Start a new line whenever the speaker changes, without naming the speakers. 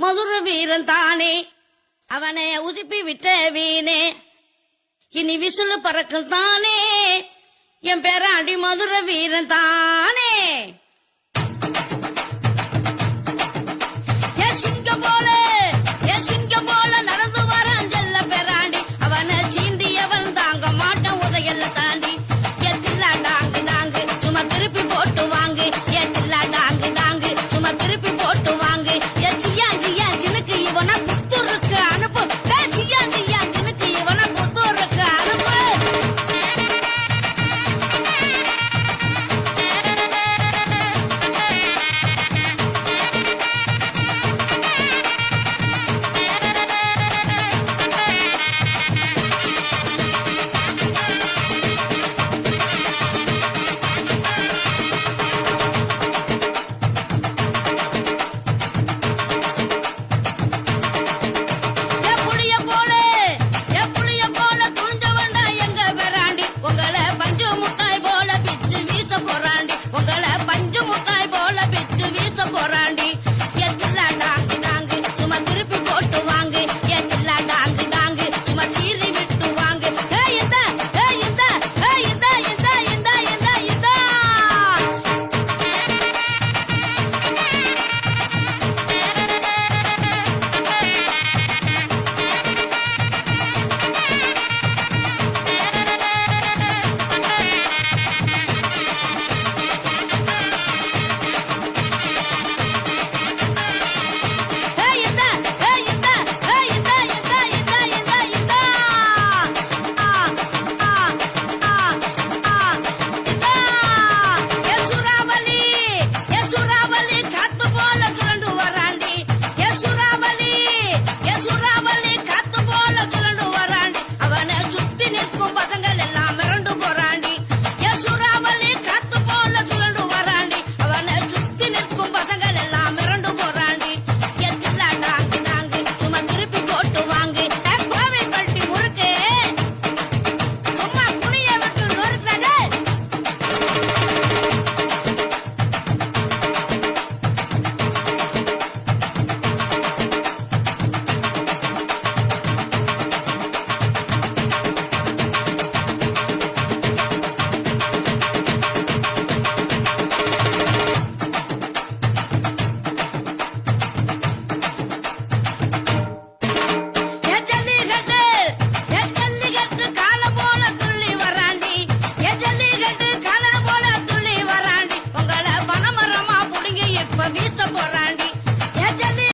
மதுர வீரன் தானே. அவனை உசுப்பி விட்ட வீணே. இனி விசிலு பறக்கும் தானே. என் பேராண்டி மதுர வீரன் தானே. borrar